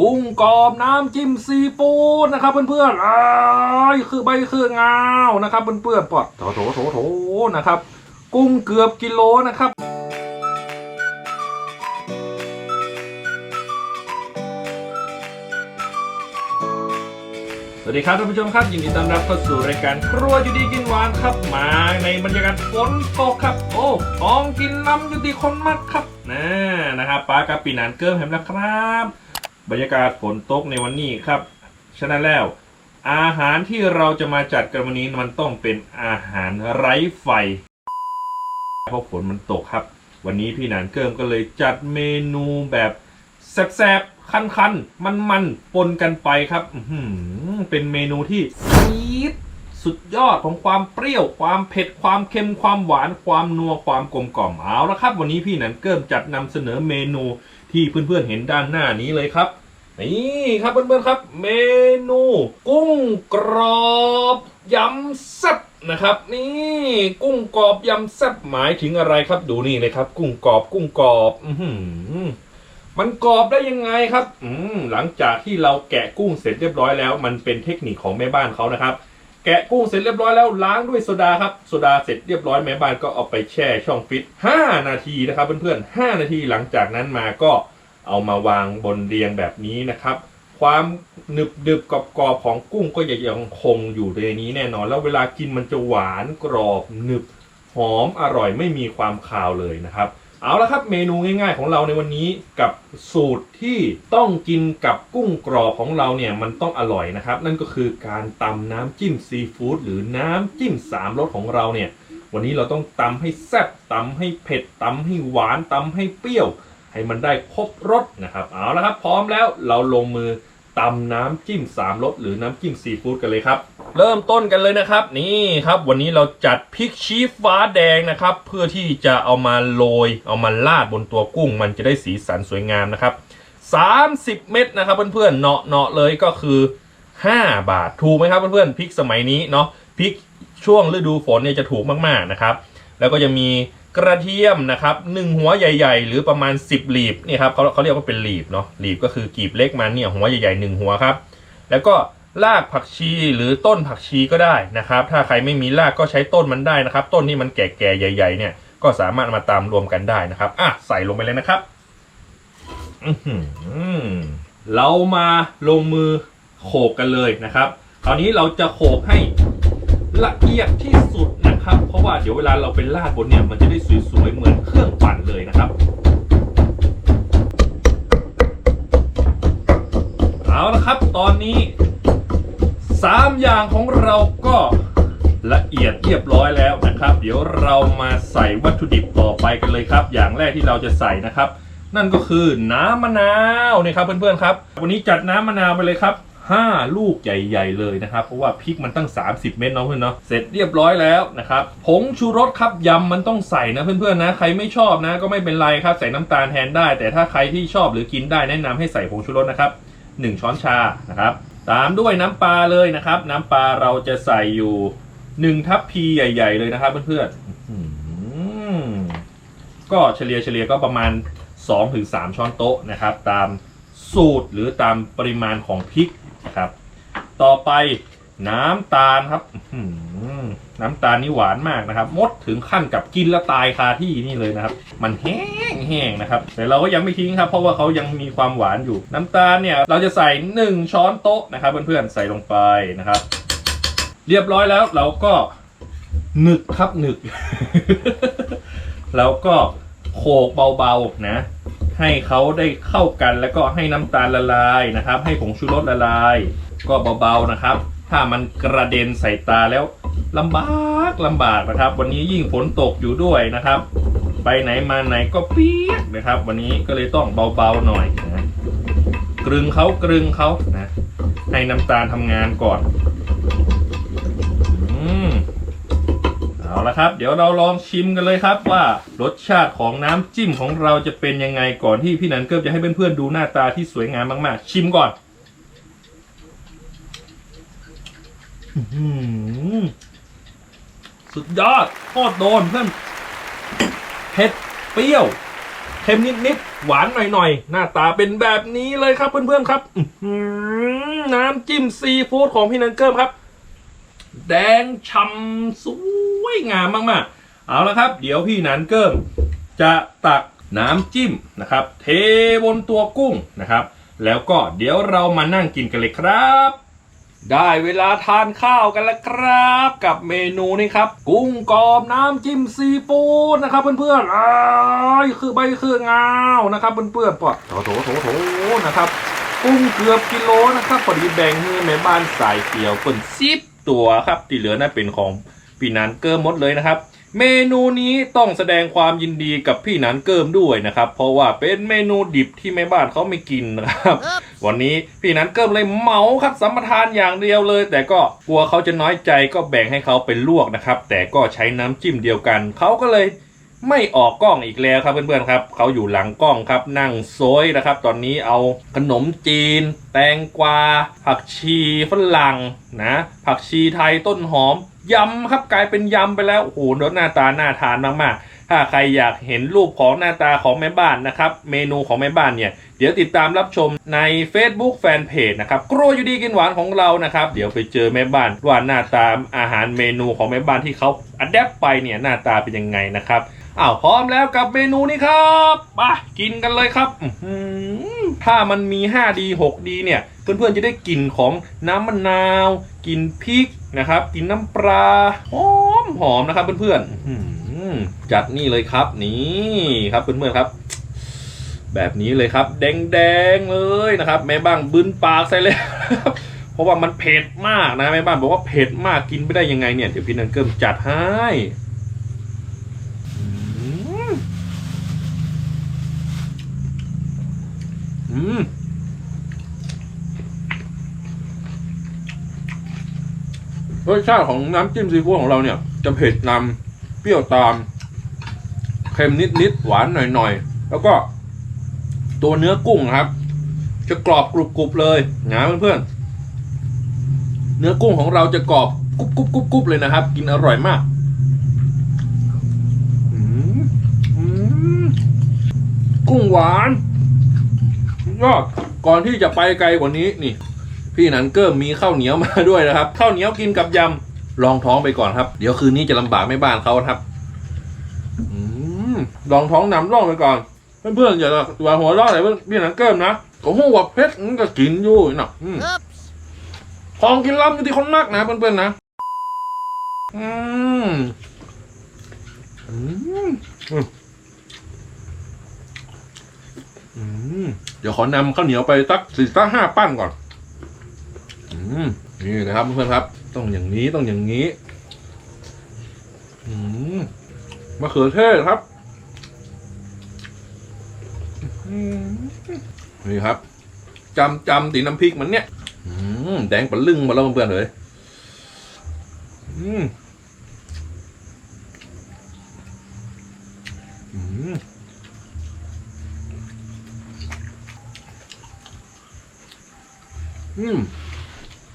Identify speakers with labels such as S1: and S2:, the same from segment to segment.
S1: กุ้งกรอบน้ำจิ้มซีฟู้ดนะครับเพื่อนๆอ้ายคือใบคืองาวนะครับเพื่อนๆปอดโถโถโถโถนะครับ กุ้งเกือบกิโลนะครับสวัสดีครับท่านผู้ชมครับยินดีต้อนรับเข้าสู่รายการครัวอยู่ดีกินหวานครับมาในบรรยากาศฝนตกครับ โอ้ของกินล้ำอยู่ดีคนมากครับนะนะครับปลากระปีนานเกิมแฮมแล้วครับ บรรยากาศฝนตกในวันนี้ครับ ฉะนั้นแล้ว อาหารที่เราจะมาจัดกันวันนี้มันต้องเป็นอาหารไร้ไฟเพราะฝนมันตกครับ วันนี้พี่หนานเกิมก็เลยจัดเมนูแบบแซ่บๆคันๆมันๆปนกันไปครับเป็นเมนูที่ซีดสุดยอดของความเปรี้ยว ความเผ็ด ความเค็ม ความหวาน ความนัว ความกลมกล่อม เอาละครับ วันนี้พี่หนันเกิมจัดนำเสนอเมนูที่เพื่อนๆเห็นด้านหน้านี้เลยครับ นี่ครับเพื่อนๆครับ เมนูกุ้งกรอบยำแซ่บนะครับ นี่กุ้งกรอบยำแซ่บหมายถึงอะไรครับดูนี่เลยครับ กุ้งกรอบกุ้งกรอบอืมันกรอบได้ยังไงครับ อืมหลังจากที่เราแกะกุ้งเสร็จเรียบร้อยแล้ว มันเป็นเทคนิคของแม่บ้านเขานะครับ แกะกุ้งเสร็จเรียบร้อยแล้วล้างด้วยโซดาครับโซดาเสร็จเรียบร้อยแม่บ้านก็เอาไปแช่ช่องฟิต5นาทีนะครับ เพื่อนๆ5นาทีหลังจากนั้นมาก็ เอามาวางบนเรียงแบบนี้นะครับ ความหนึบดึบกรอบกรอบของกุ้งก็ยังคงอยู่ในนี้แน่นอน แล้วเวลากินมันจะหวานกรอบหนึบหอมอร่อยไม่มีความคาวเลยนะครับ เอาละครับเมนูง่าย ๆ ของเราในวันนี้กับสูตรที่ต้องกินกับกุ้งกรอบของเราเนี่ยมันต้องอร่อยนะครับ นั่นก็คือการตำน้ำจิ้มซีฟู้ดหรือน้ำจิ้มสามรสของเราเนี่ยวันนี้เราต้องตำให้แซ่บตำให้เผ็ดตำให้หวานตำให้เปรี้ยว ให้มันได้ครบรสนะครับ เอาละครับ พร้อมแล้วเราลงมือตำน้ำจิ้มสามรสหรือน้ำจิ้มซีฟู้ดกันเลยครับ เริ่มต้นกันเลยนะครับ นี่ครับ วันนี้เราจัดพริกชี้ฟ้าแดงนะครับ เพื่อที่จะเอามาโรย เอามาลาดบนตัวกุ้ง มันจะได้สีสันสวยงามนะครับ 30 เม็ดนะครับเพื่อนๆเนาะเนาะเลยก็คือ 5 บาทถูกไหมครับเพื่อนๆพริกสมัยนี้เนาะพริกช่วงฤดูฝนเนี่ยจะถูกมากๆนะครับ แล้วก็จะมี กระเทียมนะครับหนึ่งหัวใหญ่ ๆ หรือประมาณ 10หลีบนี่ครับเขาเขาเรียกว่าเป็นหลีบเนาะหลีบก็คือกีบเล็กมันเนี่ยหัวใหญ่ๆหนึ่งหัวครับ แล้วก็รากผักชีหรือต้นผักชีก็ได้นะครับ ถ้าใครไม่มีรากก็ใช้ต้นมันได้นะครับ ต้นที่มันแก่ๆใหญ่ ๆ เนี่ย ก็สามารถมาตามรวมกันได้นะครับอะใส่ลงไปเลยนะครับอื้อหือเรามาลงมือโขกกันเลยนะครับ คราวนี้เราจะโขกให้ละเอียดที่สุด ราะว่าเดี๋ยวเวลาเราไปราดบนเนี่ยมันจะได้สวยๆเหมือนเครื่องปั่นเลยนะครับเอาละครับตอนนี้สามอย่างของเราก็ละเอียดเรียบร้อยแล้วนะครับ เดี๋ยวเรามาใส่วัตถุดิบต่อไปกันเลยครับ อย่างแรกที่เราจะใส่นะครับ นั่นก็คือน้ำมะนาวนี่ครับเพื่อนๆครับ วันนี้จัดน้ำมะนาวไปเลยครับ 5 ลูกใหญ่ ๆ เลยนะครับ เพราะว่าพริกมันตั้ง 30 เม็ดเนาะเพื่อนเนาะเสร็จเรียบร้อยแล้วนะครับผงชูรสครับยำมันต้องใส่นะเพื่อนๆนะใครไม่ชอบนะก็ไม่เป็นไรครับใส่น้ำตาลแทนได้ แต่ถ้าใครที่ชอบหรือกินได้แนะนำให้ใส่ผงชูรสนะครับ1ช้อนชานะครับตามด้วยน้ำปลาเลยนะครับ น้ำปลาเราจะใส่อยู่ 1 ทัพพีใหญ่ ๆ เลยนะครับเพื่อนๆอื้อหือก็เฉลี่ยเฉลี่ยก็ประมาณ 2-3 ช้อนโต๊ะนะครับ ตามสูตรหรือตามปริมาณของพริก ครับ ต่อไปน้ำตาลครับน้ำตาลนี่หวานมากนะครับ มดถึงขั้นกับกินแล้วตายคาที่นี่เลยนะครับ มันแห้งแห้งนะครับ แต่เราก็ยังไม่ทิ้งครับ เพราะว่าเขายังมีความหวานอยู่ น้ำตาลเนี่ย เราจะใส่ 1 ช้อนโต๊ะนะครับ เพื่อนๆใส่ลงไปนะครับ เรียบร้อยแล้วเราก็หนึกครับหนึก แล้วก็โขกเบาๆนะ ให้เขาได้เข้ากันแล้วก็ให้น้ำตาลละลายนะครับ ให้ผงชูรสละลาย ก็เบาๆนะครับ ถ้ามันกระเด็นใส่ตาแล้วลำบากลำบากนะครับ วันนี้ยิ่งฝนตกอยู่ด้วยนะครับ ไปไหนมาไหนก็เปียกนะครับ วันนี้ก็เลยต้องเบาๆหน่อยนะกรึงเขากรึงเขานะให้น้ำตาลทำงานก่อน อืม เอาละครับ เดี๋ยวเราลองชิมกันเลยครับว่ารสชาติของน้ำจิ้มของเราจะเป็นยังไงก่อนที่พี่นันเกิบจะให้เพื่อนๆดูหน้าตาที่สวยงามมากๆ ชิมก่อนสุดยอดโคตรโดนเพื่อนเผ็ดเปรี้ยวเค็มนิดๆ หวานหน่อยๆ หน้าตาเป็นแบบนี้เลยครับเพื่อนๆครับ น้ำจิ้มซีฟู้ดของพี่นันเกิมครับ แดงฉ่ำสวยงามมากๆ เอาละครับ เดี๋ยวพี่นันเกิมจะตักน้ำจิ้มนะครับ เทบนตัวกุ้งนะครับ แล้วก็เดี๋ยวเรามานั่งกินกันเลยครับ ได้เวลาทานข้าวกันแล้วครับ กับเมนูนี้ครับ กุ้งกรอบน้ำจิ้มซีฟู้ดนะครับ เพื่อนๆอ้ายคือใบคืองาวนะครับเพื่อนๆปอดโถโถโถโถนะครับ กุ้งเกือบกิโลนะครับพอดีแบ่งให้แม่บ้านสายเกี่ยวเป็นซิป ตัวครับที่เหลือน่าเป็นของพี่นันเกิมหมดเลยนะครับ เมนูนี้ต้องแสดงความยินดีกับพี่นันเกิมด้วยนะครับ เพราะว่าเป็นเมนูดิบที่แม่บ้านเขาไม่กินนะครับ วันนี้พี่นันเกิมเลยเหมาครับสัมปทานอย่างเดียวเลย แต่ก็กลัวเขาจะน้อยใจก็แบ่งให้เขาเป็นลวกนะครับ แต่ก็ใช้น้ำจิ้มเดียวกันเขาก็เลย ไม่ออกกล้องอีกแล้วครับเพื่อนๆครับเขาอยู่หลังกล้องครับนั่งโซยนะครับ ตอนนี้เอาขนมจีน แตงกวา ผักชีฝรั่งนะผักชีไทยต้นหอมยำครับกลายเป็นยำไปแล้วโอ้โหรสหน้าตาน่าทานมากๆ ถ้าใครอยากเห็นรูปของหน้าตาของแม่บ้านนะครับ เมนูของแม่บ้านเนี่ย เดี๋ยวติดตามรับชมใน Facebook Fanpage นะครับครัวอยู่ดีกินหวานของเรานะครับ เดี๋ยวไปเจอแม่บ้านว่าหน้าตาอาหารเมนูของแม่บ้านที่เขาอัดแอปไปเนี่ยหน้าตาเป็นยังไงนะครับ อ้าวพร้อมแล้วกับเมนูนี้ครับไปกินกันเลยครับอื้อหือถ้ามันมี 5D 6D เนี่ย เพื่อนๆจะได้กลิ่นของน้ำมะนาวกลิ่นพริกนะครับกลิ่นน้ำปลาหอมหอมนะครับเพื่อนๆอื้อหือจัดนี่เลยครับนี่ครับเพื่อนๆครับ แบบนี้เลยครับ แดงๆเลยนะครับ แม่บ้างบึนปากใส่เลยครับเพราะว่ามันเผ็ดมากนะแม่บ้านบอกว่าเผ็ดมากกินไม่ได้ยังไงเนี่ยเดี๋ยวพี่นันเกิมจัดให้อืม อืมรสชาติของน้ำจิ้มซีฟู้ดของเราเนี่ย จะเผ็ดนำเปรี้ยวตาม เค็มนิดๆหวานหน่อยๆ แล้วก็ตัวเนื้อกุ้งครับ จะกรอบกรุบๆเลยนะเพื่อนๆเนื้อกุ้งของเราจะกรอบกรุบกรุบกรุบกรุบเลยนะครับ กินอร่อยมากกุ้งหวาน ยอดก่อนที่จะไปไกลกว่านี้นี่ พี่นันเกิมมีข้าวเหนียวมาด้วยนะครับข้าวเหนียวกินกับยำลองท้องไปก่อนครับ เดี๋ยวคืนนี้จะลำบากแม่บ้านเขาครับอลองท้องนำร่องไปก่อน เพื่อนๆอย่าว่าหัวเราะอะไรเพื่อนพี่นังเกิมนะก็หัวเพชรมันก็กินอยู่นะอืม
S2: Oops.
S1: ของกินล้ำอยู่ที่คนมากนะเพื่อนๆนะอืมอืมอืมอืม เดี๋ยวขอนำข้าวเหนียวไปสักสี่สักห้าปั้นก่อนอนี่นะครับเพื่อนครับ ต้องอย่างนี้ต้องอย่างนี้อมะเขือเทศครับนี่ครับจำจำตีน้ำพริกมันเนี่ยแดงปะลึงมาแล้วเพื่อนเลย อืม อืม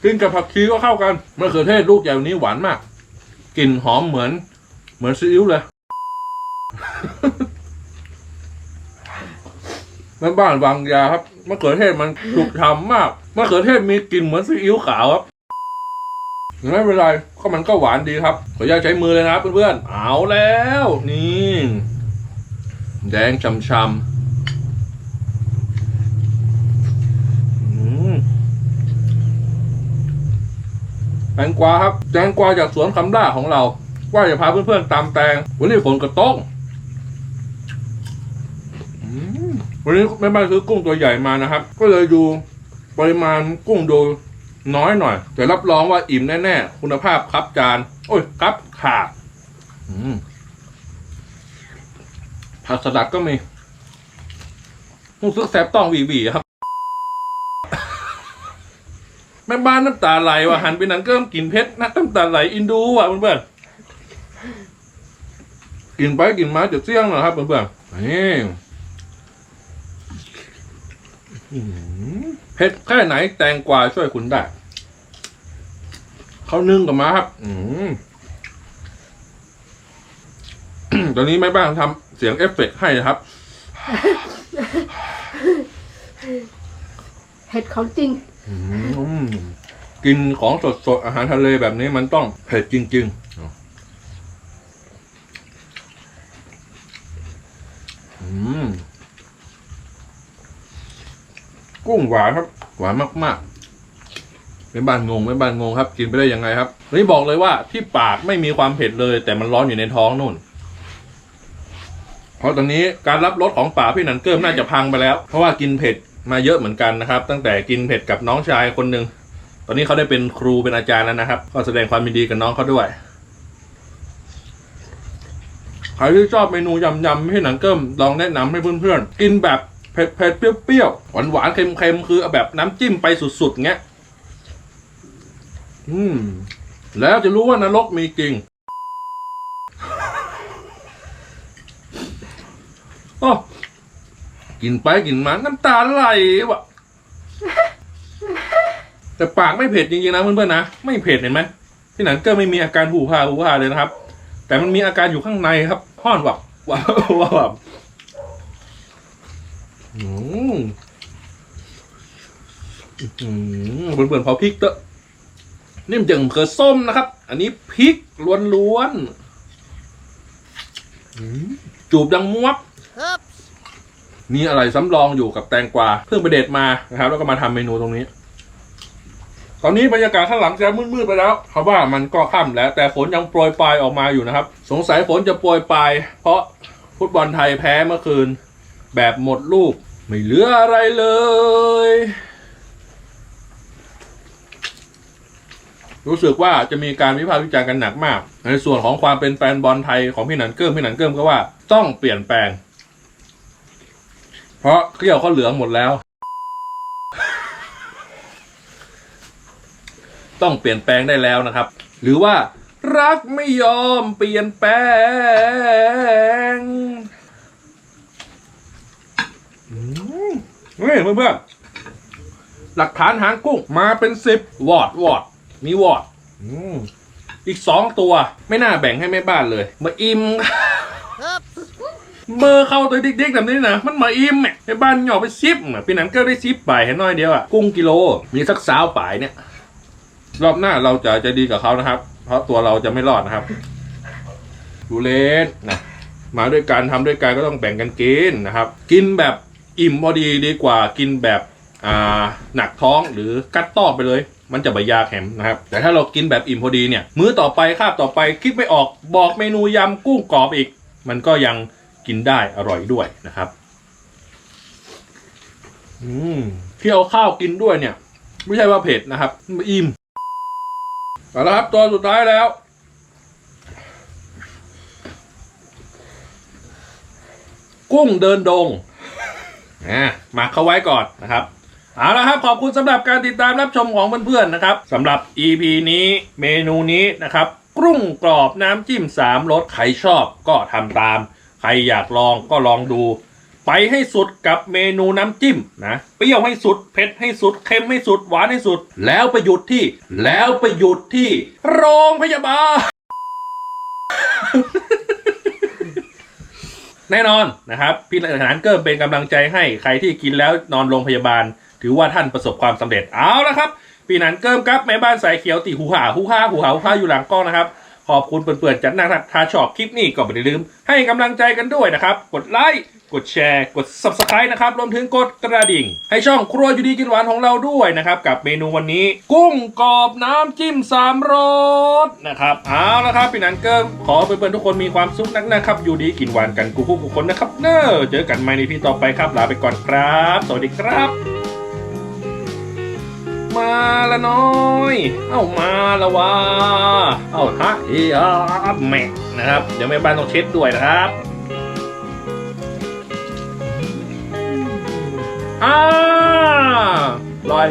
S1: กินกับผักชีก็เข้ากันมะเขือเทศลูกใหญ่วันนี้หวานมากกลิ่นหอมเหมือน เหมือนซีอิ๊วเลยแม่บ้านวางยาครับมะเขือเทศมันถูกทำมากมะเขือเทศมีกลิ่นเหมือนซีอิ๊วขาวครับไม่เป็นไรก็มันก็หวานดีครับ ขออนุญาตใช้มือเลยนะครับเพื่อนๆเอาแล้ว นี่ แดงช้ำๆ แตงกวาครับแตงกวาจากสวนคำด้าของเรา ว่าจะพาเพื่อนๆตามแตง วันนี้ฝนกระต้งวันนี้แม่บ้านซื้อกุ้งตัวใหญ่มานะครับ ก็เลยดูปริมาณกุ้งดูน้อยหน่อย แต่รับรองว่าอิ่มแน่ๆ คุณภาพครับจาน โอ้ยครับขาดผักสลัดก็มีรู้สึกแสบต้องหวีๆครับ แม่บ้านน้ำตาไหลว่ะหันไปหนังเกิ้มกลิ่นเพชรนะน้ำตาไหลอินดูว่ะเพื่อนๆกินไปกินมาจะเสี่ยงนะครับเพื่อนๆนี่เผ็ดแค่ไหนแตงกวาช่วยคุณได้เขานึ่งกับมาครับ อืมตอนนี้แม่บ้านทำเสียงเอฟเฟกให้นะครับ
S2: เห็ดของจริง
S1: กินของสดสดๆอาหารทะเลแบบนี้มันต้องเผ็ดจริง ๆ อืม กุ้งหวานครับ หวานมากๆไม่บ้านงงไม่บ้านงงครับ กินไปได้ยังไงครับนี่บอกเลยว่าที่ปากไม่มีความเผ็ดเลย แต่มันร้อนอยู่ในท้องนู่นเพราะตอนนี้การรับรสของป่าพี่หนันเกิมน่าจะพังไปแล้ว เพราะว่ากินเผ็ด มาเยอะเหมือนกันนะครับ ตั้งแต่กินเผ็ดกับน้องชายคนหนึ่งตอนนี้เขาได้เป็นครูเป็นอาจารย์แล้วนะครับ ก็แสดงความยินดีกับน้องเขาด้วยใครที่ชอบเมนูยำยำพี่หนันเกิมลองแนะนำให้เพื่อนๆ กินแบบเผ็ดเผ็ดๆเปรี้ยวๆหวานหวานๆเค็มๆ คือแบบน้ำจิ้มไปสุดๆเงี้ย อืม แล้วจะรู้ว่านรกมีจริงโอ้ กินไปกินมาน้ำตาไหลวะแต่ปากไม่เผ็ดจริงๆนะเพื่อนๆนะไม่เผ็ดเห็นไหมที่หนังก็ไม่มีอาการหูพาหูพาเลยนะครับ แต่มันมีอาการอยู่ข้างในครับห้อนวับวับวับบอืมอืมเพื่อนๆพอพริกเตอะนี่มันจะเขือส้มนะครับ อันนี้พริกล้วนๆจูบดังมวบ มีอะไรซ้ำรองอยู่กับแตงกวาเพิ่งไปเด็ดมานะครับ แล้วก็มาทำเมนูตรงนี้ ตอนนี้บรรยากาศข้างหลังจะมืดๆไปแล้วเพราะว่ามันก็ค่ำแล้ว แต่ฝนยังโปรยปลายออกมาอยู่นะครับ สงสัยฝนจะโปรยปลายเพราะฟุตบอลไทยแพ้เมื่อคืน แบบหมดลูกไม่เหลืออะไรเลย รู้สึกว่าจะมีการวิพากษ์วิจารณ์กันหนักมาก ในส่วนของความเป็นแฟนบอลไทยของพี่หนันเกิ้มพี่หนันเกิ้มก็ว่าต้องเปลี่ยนแปลง เพราะเกลี้ยวเขาเหลืองหมดแล้ว ต้องเปลี่ยนแปลงได้แล้วนะครับ หรือว่ารักไม่ยอมเปลี่ยนแปลงอืมนี่เพื่อนๆหลักฐานหางกุ้งมาเป็นสิบวอดวอดมีวอดอืมอีกสองตัว ไม่น่าแบ่งให้แม่บ้านเลย มาอิ่ม เบอร์เข้าตัวเด็กๆแบบนี้นะมันมาอิ่มเนี่ยบ้านหยอกไปซิปอะพี่หนันก็ได้ซิปไปเห็นน้อยเดียวอะกุ้งกิโลมีสักสาวป่ายเนี่ย รอบหน้าเราจะจะดีกับเขานะครับ เพราะตัวเราจะไม่รอดนะครับดูเลนนะมาด้วยกันทำด้วยกันก็ต้องแบ่งกันกินนะครับ กินแบบอิ่มพอดีดีกว่ากินแบบอ่าหนักท้องหรือกัดต้อไปเลย มันจะใบยาแข็มนะครับ แต่ถ้าเรากินแบบอิ่มพอดีเนี่ย มื้อต่อไปคาบต่อไปคิดไม่ออกบอกเมนูยำกุ้งกรอบอีก มันก็ยัง กินได้อร่อยด้วยนะครับ อืมที่เอาข้าวกินด้วยเนี่ย ไม่ใช่ว่าเผ็ดนะครับมันอิ่มเอาละครับตัวสุดท้ายแล้ว กุ้งเดินดงอะหมักเข้าไว้ก่อนนะครับเอาละครับขอบคุณสำหรับการติดตามรับชมของเพื่อนๆนะครับสำหรับ EP นี้เมนูนี้นะครับ กุ้งกรอบน้ำจิ้มสามรสใครชอบก็ทำตามใค รอยากลองก็ลองดู ไปให้สุดกับเมนูน้ำจิ้มนะเปรี้ยวให้สุดเผ็ดให้สุดเค็มให้สุดหวานให้สุด แล้วไปหยุดที่ แล้วไปหยุดที่ โรงพยาบาลแน่นอนนะครับ พี่ทหารเกิมเป็นกำลังใจให้ใครที่กินแล้วนอนโรงพยาบาล ถือว่าท่านประสบความสำเร็จเอาละครับ พี่นันเกิมครับแม่บ้านสายเขียวตีหูหาหูห้าหูหาหูห้าอยู่หลังกล้องนะครับ ขอบคุณเปื่อนๆจัดหนักถ้าชอบคลิปนี้ก็ไม่ได้ลืม ให้กำลังใจกันด้วยนะครับ กดไลค์กดแชร์ กด subscribe นะครับ รวมถึงกดกระดิ่ง ให้ช่องครัวอยู่ดีกินหวานของเราด้วยนะครับ กับเมนูวันนี้ กุ้งกรอบน้ำจิ้มสามรสนะครับเอาละครับพี่นันเกิมขอเพื่อนๆทุกคนมีความสุขนักนะครับ อยู่ดีกินหวานกันกูคู่กูคนนะครับ เนอะเจอกันใหม่ในพี่ต่อไปครับลาไปก่อนครับ สวัสดีครับ มาละน้อย เอ้ามาละวะเอ้าฮะเฮียแม่นะครับ เดี๋ยวแม่บ้านต้องเช็ดด้วยนะครับอ่าลอย